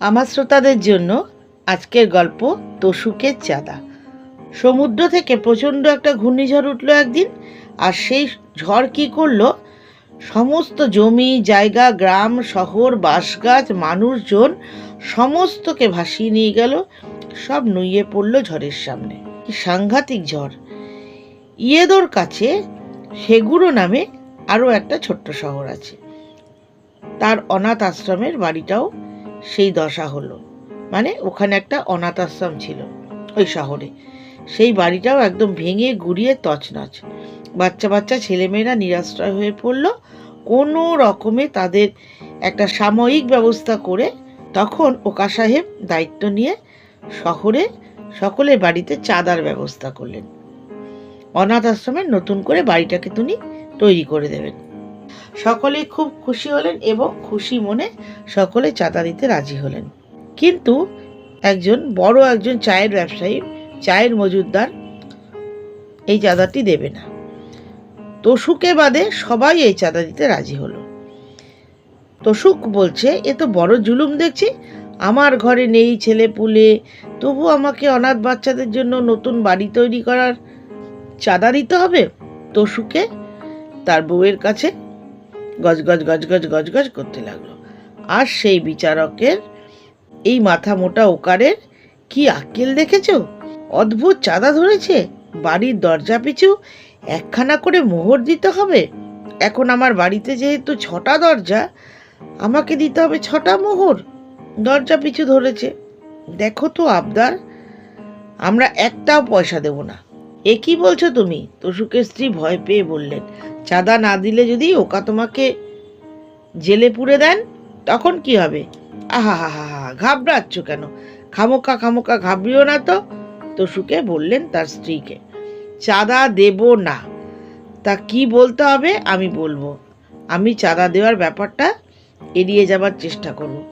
আমার শ্রোতাদের জন্য আজকের গল্প তসুকের চাঁদা। সমুদ্র থেকে প্রচণ্ড একটা ঘূর্ণিঝড় উঠল একদিন, আর সেই ঝড় কি করল? সমস্ত জমি, জায়গা, গ্রাম, শহর বাসগাছ মানুষজন সমস্তকে ভাসিয়ে নিয়ে গেল, সব নুইয়ে পড়ল ঝড়ের সামনে। সাংঘাতিক ঝড়। ইয়েদোর কাছে সেগুড়ো নামে আরও একটা ছোট্ট শহর আছে। তার অনাথ আশ্রমের বাড়িটাও সেই দশা হলো। মানে ওখানে একটা অনাথ আশ্রম ছিল ওই শহরে। সেই বাড়িটাও একদম ভেঙে গুড়িয়ে তছনছ। বাচ্চা বাচ্চা ছেলেমেয়েরা নিরাশ্রয় হয়ে পড়ল। কোনো রকমে তাদের একটা সাময়িক ব্যবস্থা করে তখন ওকা সাহেব দায়িত্ব নিয়ে শহরে সকলের বাড়িতে চাঁদার ব্যবস্থা করলেন। অনাথ আশ্রমের নতুন করে বাড়িটাকে তিনি তৈরি করে দেবেন। সকলেই খুব খুশি হলেন এবং খুশি মনে সকলে চাঁদা দিতে রাজি হলেন। কিন্তু একজন, বড় একজন চায়ের ব্যবসায়ী, চায়ের মজুদদার এই চাঁদাটি দেবে না। তসুকে বাদে সবাই এই চাঁদা দিতে রাজি হলো। তসুক বলছে, এ তো বড় জুলুম দেখছি। আমার ঘরে নেই ছেলে পুলে। তবু আমাকে অনাথ বাচ্চাদের জন্য নতুন বাড়ি তৈরি করার চাঁদা দিতে হবে? তসুকে তার বউয়ের কাছে গজগজ গজগজ গজগজ করতে লাগল। আর সেই বিচারকের এই মাথা মোটা ওকারের কি আক্কেল দেখেছ? অদ্ভুত চাঁদা ধরেছে, বাড়ির দরজা পিছু, একখানা করে মোহর দিতে হবে। এখন আমার বাড়িতে যেহেতু ছটা দরজা, আমাকে দিতে হবে ছটা মোহর। দরজা পিছু ধরেছে। দেখো তো আবদার, আমরা একটাও পয়সা দেব না। এ কি বলছো তুমি? তসুকের স্ত্রী ভয় পেয়ে বললেন, চাঁদা না দিলে যদি ওকা তোমাকে জেলে পুড়ে দেন, তখন কি হবে? আহা, হা হা হা, ঘাবড়াচ্ছ কেন? খামোকা খামোকা ঘাবড়িও না তো? তসুকে বললেন তার স্ত্রীকে, চাঁদা দেব না। তা কি বলতে হবে আমি বলব। আমি চাঁদা দেওয়ার ব্যাপারটা এড়িয়ে যাবার চেষ্টা করব।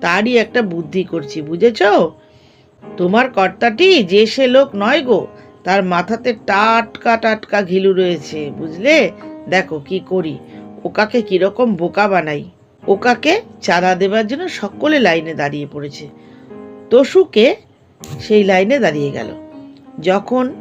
তারই একটা বুদ্ধি করছি, বুঝেছ? তোমার কর্তাটি যে সে লোক নয় গো তার মাথাতে টাটকা টাটকা ঘিলু রয়েছে, বুঝলে? দেখো কি করি। ওকাকে কীরকম বোকা বানাই। ওকাকে চাঁদা দেবার জন্য সকলে লাইনে দাঁড়িয়ে পড়েছে। তসুকে সেই লাইনে দাঁড়িয়ে গেল। যখন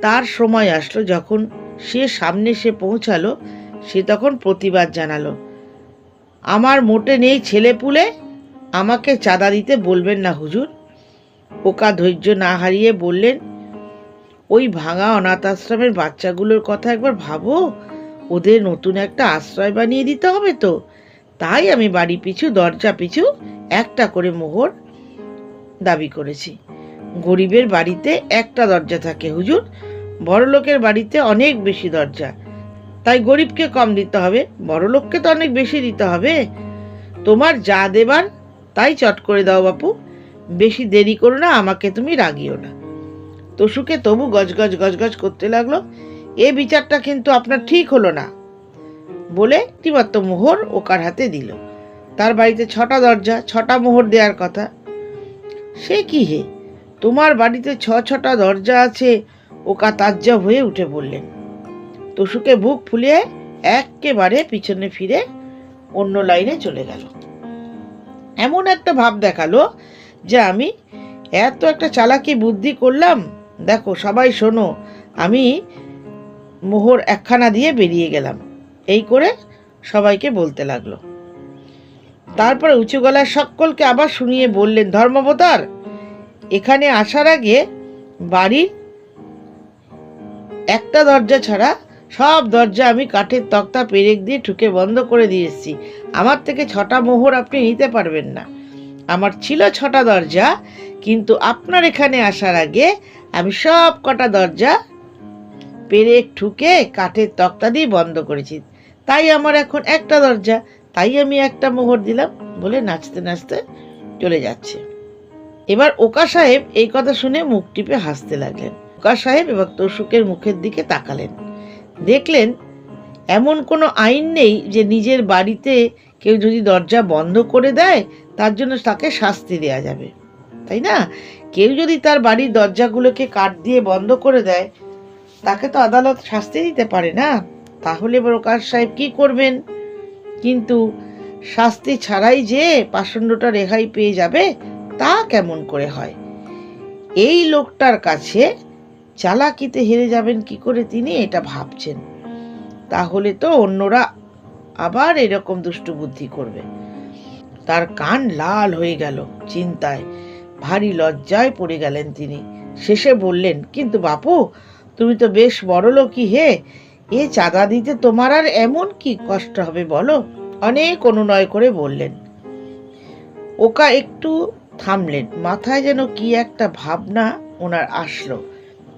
তার সময় আসলো, যখন সে সামনে সে পৌঁছালো, সে তখন প্রতিবাদ জানালো, আমার মোটে নেই ছেলে পুলে, আমাকে চাঁদা দিতে বলবেন না হুজুর। ওকা ধৈর্য না হারিয়ে বললেন ওই ভাঙা অনাথ আশ্রমের বাচ্চাগুলোর কথা একবার ভাবো। ওদের নতুন একটা আশ্রয় বানিয়ে দিতে হবে তো। তাই আমি বাড়ি পিছু, দরজা পিছু একটা করে মোহর দাবি করেছি। গরিবের বাড়িতে একটা দরজা থাকে হুজুর। বড়লোকের বাড়িতে অনেক বেশি দরজা। তাই গরিবকে কম দিতে হবে, বড়লোককে তো অনেক বেশি দিতে হবে। তোমার যা দেবার তাই চট করে দাও বাপু। বেশি দেরি করো না, আমাকে তুমি রাগিও না। তসুকে তবু গজগজ গজগজ করতে লাগল। এ বিচারটা কিন্তু আপনার ঠিক হলো না বলে তিমাত্ম মোহর ওকার হাতে দিল। তার বাড়িতে ছটা দরজা, ছটা মোহর দেওয়ার কথা। সে কি হে? তোমার বাড়িতে ছ ছটা দরজা আছে, ওকা তাজ্জব হয়ে উঠে বললেন তসুকে বুক ফুলিয়ে একেবারে পিছনে ফিরে অন্য লাইনে চলে গেল। এমন একটা ভাব দেখাল যে আমি এত একটা চালাকি বুদ্ধি করলাম দেখো, সবাই শোনো, আমি মোহর একখানা দিয়ে বেরিয়ে গেলাম। এই করে সবাইকে বলতে লাগল। তারপরে উঁচু গলায় সকলকে আবার শুনিয়ে বললেন, ধর্মাবতার, এখানে আসার আগে বাড়ির একটা দরজা ছাড়া সব দরজা আমি কাঠের তক্তা, পেরেক দিয়ে ঠুকে বন্ধ করে দিয়েছি আমার থেকে ছটা মোহর আপনি নিতে পারবেন না। আমার ছিল ছটা দরজা, কিন্তু আপনার এখানে আসার আগে আমি সব কটা দরজা পেরেক ঠুকে কাঠের তক্তা দিয়ে বন্ধ করেছি। তাই আমার এখন একটা দরজা, তাই আমি একটা মোহর দিলাম বলে নাচতে নাচতে চলে যাচ্ছে। এবার ওকা সাহেব এই কথা শুনে মুখ টিপে হাসতে লাগলেন। ওকা সাহেব এবার তসুকের মুখের দিকে তাকালেন। দেখলেন, এমন কোনো আইন নেই যে নিজের বাড়িতে কেউ যদি দরজা বন্ধ করে দেয়, তার জন্য তাকে শাস্তি দেওয়া যাবে। তাই না? কেউ যদি তার বাড়ির দরজাগুলোকে কাঠ দিয়ে বন্ধ করে দেয়, তাকে তো আদালত শাস্তি দিতে পারে না। তাহলে এবার ওকার সাহেব কি করবেন? কিন্তু শাস্তি ছাড়াই যে পাষণ্ডটা রেহাই পেয়ে যাবে, তা কেমন করে হয়? এই লোকটার কাছে চালাকিতে হেরে যাবেন কি করে তিনি, এটা ভাবছেন। তাহলে তো অন্যরা আবার এরকম দুষ্টু বুদ্ধি করবে। তার কান লাল হয়ে গেল চিন্তায়। ভারী লজ্জায় পড়ে গেলেন তিনি। শেষে বললেন, কিন্তু বাপু, তুমি তো বেশ বড় লোকই হে। এ চাঁদা দিতে তোমার আর এমন কি কষ্ট হবে বলো? অনেক অনুনয় করে বললেন। ওকা একটু থামলেন। মাথায় যেন কি একটা ভাবনা ওনার আসলো।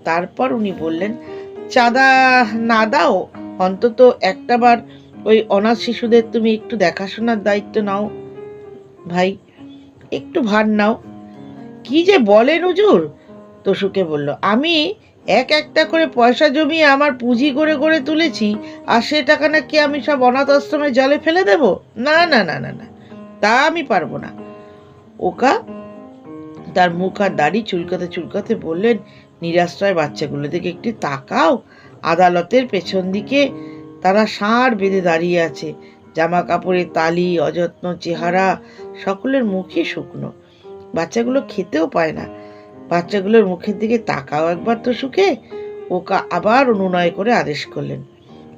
তারপর উনি বললেন, চাঁদা না দাও, অন্তত একটাবার ওই অনাথ শিশুদের তুমি একটু দেখাশোনার দায়িত্ব নাও। ভাই, একটু ভার নাও। কি যে বলেন হুজুর তসুকে বলল, আমি এক একটা করে পয়সা জমিয়ে আমার পুঁজি করে করে তুলেছি, আর সে টাকা নাকি আমি সব অনাথ আশ্রমে জলে ফেলে দেব? না না না না না, তা আমি পারব না। ওকা তার মুখ আর দাড়ি চুলকাতে চুলকাতে বললেন, নিরাশ্রয় বাচ্চাগুলো দিকে একটু তাকাও। আদালতের পেছন দিকে তারা ষাঁড় বেঁধে দাঁড়িয়ে আছে। জামা কাপড়ের তালি, অযত্ন, চেহারা সকলের মুখই শুকনো। বাচ্চাগুলো খেতেও পায় না। বাচ্চাগুলোর মুখের দিকে তাকাও একবার তো সুখে। ওকা আবার অনুনয় করে আদেশ করলেন।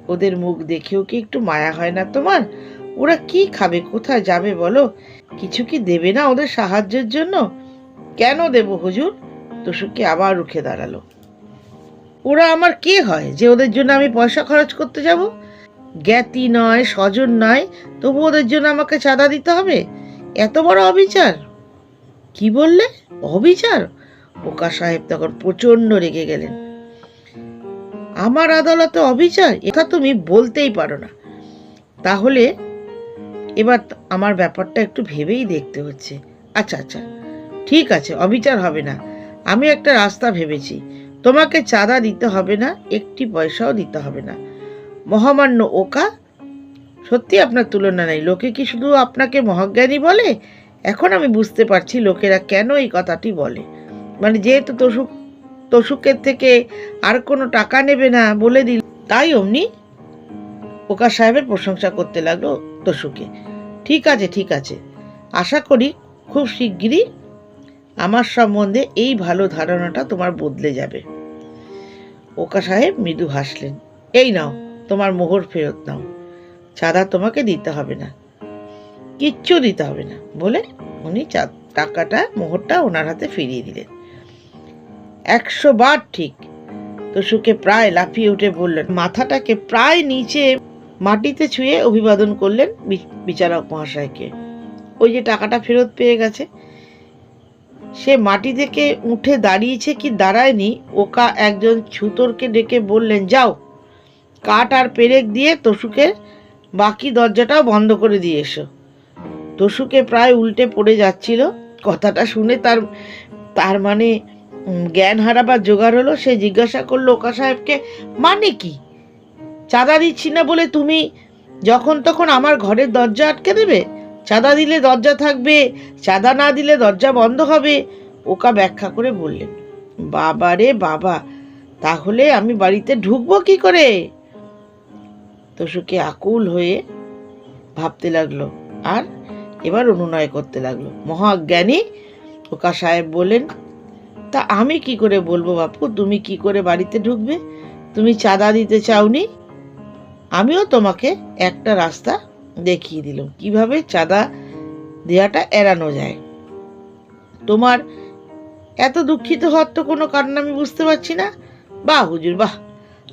ওদের মুখ দেখেও কি একটু মায়া হয় না তোমার? ওরা কি খাবে, কোথায় যাবে বলো? কিছু কি দেবে না ওদের সাহায্যের জন্য? কেন দেব হুজুর? তোষুকে আবার রুখে দাঁড়াল। ওরা আমার কে হয় যে ওদের জন্য আমি পয়সা খরচ করতে যাব? জ্ঞাতি নয় স্বজন নয় তবু ওদের জন্য আমাকে চাঁদা দিতে হবে? এত বড় অবিচার! কি বললে? অবিচার? ওকা সাহেব তখন প্রচণ্ড রেগে গেলেন। আমার আদালতে অবিচার? এটা তুমি বলতেই পারো না। তাহলে এবার আমার ব্যাপারটা একটু ভেবেই দেখতে হচ্ছে। আচ্ছা আচ্ছা। ঠিক আছে, অবিচার হবে না। আমি একটা রাস্তা ভেবেছি। তোমাকে চাঁদা দিতে হবে না, একটি পয়সাও দিতে হবে না। মহামান্য ওকা, সত্যি আপনার তুলনা নেই। লোকে কি শুধু আপনাকে মহাজ্ঞানী বলে? এখন আমি বুঝতে পারছি লোকেরা কেন এই কথাটি বলে। মানে যেহেতু তসুক তসুকের থেকে আর কোনো টাকা নেবে না বলে দিল, তাই অমনি ওকা সাহেবের প্রশংসা করতে লাগল তসুকে ঠিক আছে ঠিক আছে। আশা করি খুব শিগগিরই আমার সম্বন্ধে এই ভালো ধারণাটা তোমার বদলে যাবে। ওকা সাহেব মৃদু হাসলেন, এই নাও, তোমার মোহর ফেরত নাও। চাঁদা তোমাকে দিতে হবে না। কিচ্ছু দিতে হবে না। বলে উনি টাকাটা, মোহরটা ওনার হাতে ফিরিয়ে দিলেন। একশো বার ঠিক। তোষুকে প্রায় লাফিয়ে উঠে বললেন, মাথাটাকে প্রায় নিচে মাটিতে ছুঁয়ে অভিবাদন করলেন বিচারক মহাশয়কে। ওই যে টাকাটা ফেরত পেয়ে গেছে। সে মাটি থেকে উঠে দাঁড়িয়েছে কি দাঁড়ায়নি, ওকা একজন ছুতরকে ডেকে বললেন, যাও। কাঠ আর পেরেক দিয়ে তোষুকে বাকি দরজাটাও বন্ধ করে দিয়ে এসো। তোষুকে প্রায় উল্টে পড়ে যাচ্ছিল। কথাটা শুনে তার তার মানে জ্ঞান হারাবার জোগাড় হলো। সে জিজ্ঞাসা করল, ওকা সাহেবকে মানে কি? চাঁদা দিচ্ছি না বলে তুমি যখন তখন আমার ঘরের দরজা আটকে দেবে? চাঁদা দিলে দরজা থাকবে, চাঁদা না দিলে দরজা বন্ধ হবে? ওকা ব্যাখ্যা করে বললেন, বাবা রে বাবা, তাহলে আমি বাড়িতে ঢুকবো কি করে? তোষুকে আকুল হয়ে ভাবতে লাগল, আর এবার অনুনয় করতে লাগল। মহাজ্ঞানী ওকা সাহেব বললেন, তা আমি কি করে বলব বাপু? তুমি কি করে বাড়িতে ঢুকবে? তুমি চাঁদা দিতে চাওনি? আমিও তোমাকে একটা রাস্তা দেখিয়ে দিলাম। কীভাবে চাঁদা দেওয়াটা এড়ানো যায়? তোমার এত দুঃখিত হওয়ার তো কোনো কারণ আমি বুঝতে পারছি না। বাহ হুজুর, বাহ।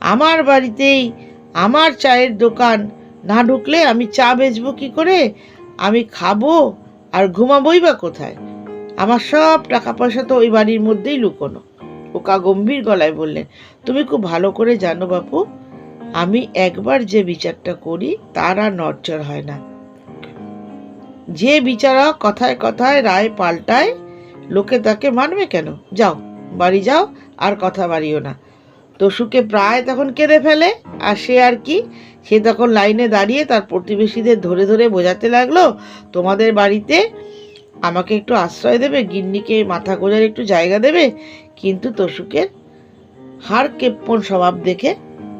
আমার বাড়িতেই আমার চায়ের দোকান না ঢুকলে আমি চা বেচবো কি করে? আমি খাব আর ঘুমাবোই বা কোথায়? আমার সব টাকা পয়সা তো ওই বাড়ির মধ্যেই লুকোনো। ওকা গম্ভীর গলায় বললেন, তুমি খুব ভালো করে জানো বাপু, আমি একবার যে বিচারটা করি তার আর নড়চড় হয় না। যে বিচারক কথায় কথায় রায় পাল্টায়, লোকে তাকে মানবে কেন? যাও, বাড়ি যাও আর কথা বাড়িও না। তসুকে প্রায় তখন কেঁদে ফেলে, আর সে আর কি সে তখন লাইনে দাঁড়িয়ে তার প্রতিবেশীদের ধরে ধরে বোঝাতে লাগল, তোমাদের বাড়িতে আমাকে একটু আশ্রয় দেবে, গিন্নিকে মাথা গোজার একটু জায়গা দেবে, কিন্তু তসুকের হার কেপ্পন স্বভাব দেখে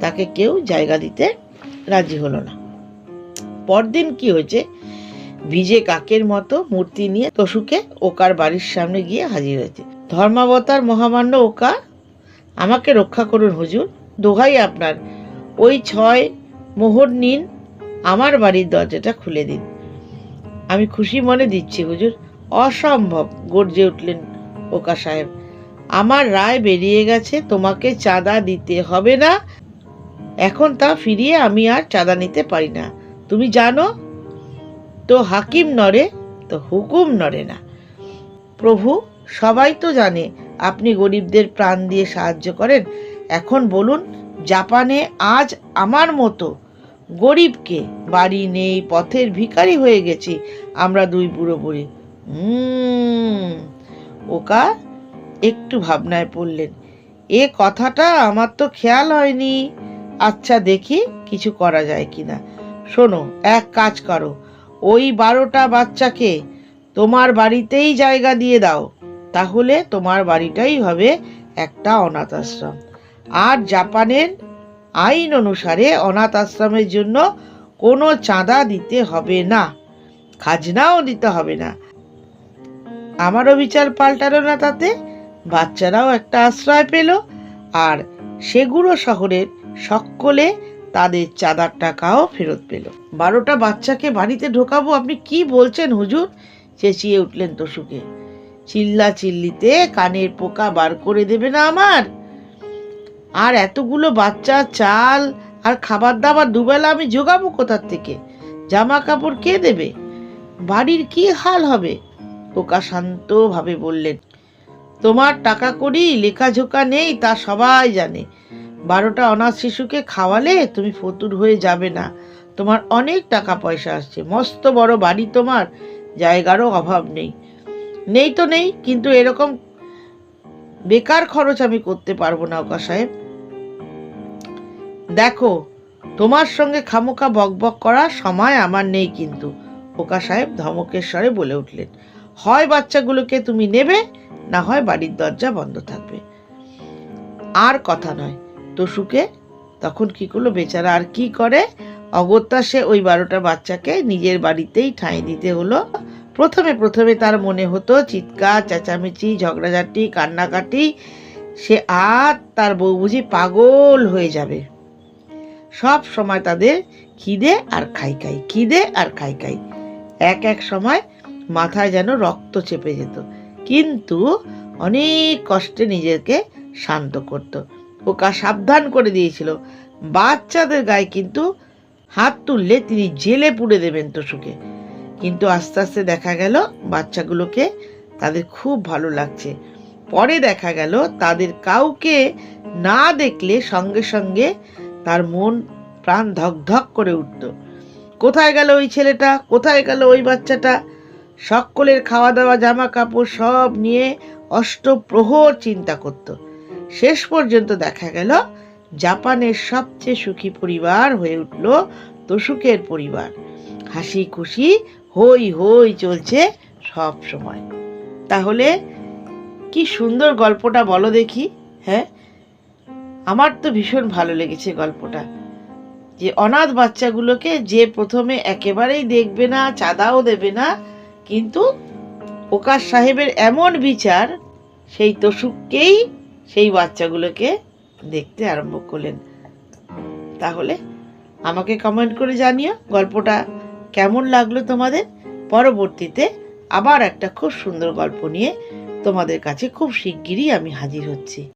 তাকে কেউ জায়গা দিতে রাজি হলো না। পরদিন কি হয়েছে? ভিজে কাকের মতো মূর্তি নিয়ে তসুকে ওকার বাড়ির সামনে গিয়ে হাজির হয়েছে। ধর্মাবতার মহামান্য ওকা আমাকে রক্ষা করুন হুজুর, দোহাই আপনার। ওই ছয় মোহর নিন, আমার বাড়ির দরজাটা খুলে দিন। আমি খুশি মনে দিচ্ছি, হুজুর। অসম্ভব গর্জে উঠলেন ওকা সাহেব। আমার রায় বেরিয়ে গেছে, তোমাকে চাঁদা দিতে হবে না। এখন তা ফিরিয়ে আমি আর চাঁদা নিতে পারি না। তুমি জানো, তো হাকিম নড়ে, তো হুকুম নড়ে না। প্রভু, সবাই তো জানে আপনি গরিবদের প্রাণ দিয়ে সাহায্য করেন। এখন বলুন, জাপানে আজ আমার মতো গরিবকে, বাড়ি নেই, পথের ভিখারি হয়ে গেছি আমরা দুই বুড়ো বুড়ি ওকা একটু ভাবনায় পড়লেন। এ কথাটা আমার তো খেয়াল হয়নি। আচ্ছা দেখি কিছু করা যায় কি না শোনো, এক কাজ করো। ওই বারোটা বাচ্চাকে তোমার বাড়িতেই জায়গা দিয়ে দাও। তাহলে তোমার বাড়িটাই হবে একটা অনাথ আশ্রম আর জাপানের আইন অনুসারে অনাথ আশ্রমের জন্য কোনো চাঁদা দিতে হবে না, খাজনাও দিতে হবে না। আমারও বিচার পাল্টালো না তাতে, বাচ্চারাও একটা আশ্রয় পেল আর সেগুলো শহরের সকলে তাদের চাঁদার টাকাও ফেরত পেল। বারোটা বাচ্চাকে বাড়িতে ঢোকাবো, আপনি কি বলছেন হুজুর? চেঁচিয়ে উঠলেন তসুকে চিল্লা চিল্লিতে কানের পোকা বার করে দেবে না আমার? আর এতগুলো বাচ্চা, চাল আর খাবার দাবার দুবেলা আমি জোগাবো কোথার থেকে? জামা কাপড় কে দেবে? বাড়ির কি হাল হবে? পোকা শান্তভাবে বললেন, তোমার টাকা করি লেখাঝোকা নেই, তা সবাই জানে। বারোটা অনাথ শিশুকে খাওয়ালে তুমি ফতুর হয়ে যাবে না। তোমার অনেক টাকা পয়সা আসছে। মস্ত বড় বাড়ি তোমার, জায়গারও অভাব নেই। নেই তো নেই, কিন্তু এরকম বেকার খরচ আমি করতে পারব না, ওকা সাহেব। দেখো, তোমার সঙ্গে খামোকা বকবক করার সময় আমার নেই কিন্তু ওকা সাহেব ধমকের স্বরে বলে উঠলেন। হয় বাচ্চাগুলোকে তুমি নেবে, না হয় বাড়ির দরজা বন্ধ থাকবে। আর কথা নয়, টসুকে তখন কি করল, বেচারা আর কি করে? অগত্যা সে ওই বারোটা বাচ্চাকে নিজের বাড়িতেই ঠাঁই দিতে হলো। প্রথমে প্রথমে তার মনে হতো চিৎকার, চেঁচামেচি, ঝগড়াঝাটি, কান্নাকাটি, সে আর তার বউ বুঝি পাগল হয়ে যাবে। সব সময় তাদের খিদে আর খাই খাই, খিদে আর খাই খাই। এক এক সময় মাথায় যেন রক্ত চেপে যেত। কিন্তু অনেক কষ্টে নিজেকে শান্ত করত। ওকা সাবধান করে দিয়েছিল। বাচ্চাদের গায়ে কিন্তু হাত তুললে তিনি জেলে পুড়ে দেবেন তোষুকে। কিন্তু আস্তে আস্তে দেখা গেল বাচ্চাগুলোকে তাদের খুব ভালো লাগছে। পরে দেখা গেল তাদের কাউকে না দেখলে সঙ্গে সঙ্গে তার মন প্রাণ ধক ধক করে উঠত। কোথায় গেল ওই ছেলেটা? কোথায় গেল ওই বাচ্চাটা? সকলের খাওয়া দাওয়া জামা কাপড় সব নিয়ে অষ্টপ্রহর চিন্তা করত। শেষ পর্যন্ত দেখা গেল জাপানের সবচেয়ে সুখী পরিবার হয়ে উঠল তসুকের পরিবার। হাসি খুশি হই হই চলছে সব সময়। তাহলে কি সুন্দর গল্পটা বলো দেখি হ্যাঁ? আমার তো ভীষণ ভালো লেগেছে গল্পটা। যে অনাথ বাচ্চাগুলোকে যে প্রথমে একেবারেই দেখবে না, চাঁদাও দেবে না, কিন্তু ওকার সাহেবের এমন বিচার, সেই তসুককেই সেই বাচ্চাগুলোকে দেখতে আরম্ভ করলেন। তাহলে আমাকে কমেন্ট করে জানিও গল্পটা কেমন লাগল তোমাদের। পরবর্তীতে আবার একটা খুব সুন্দর গল্প নিয়ে তোমাদের কাছে খুব শিগগিরই আমি হাজির হচ্ছি।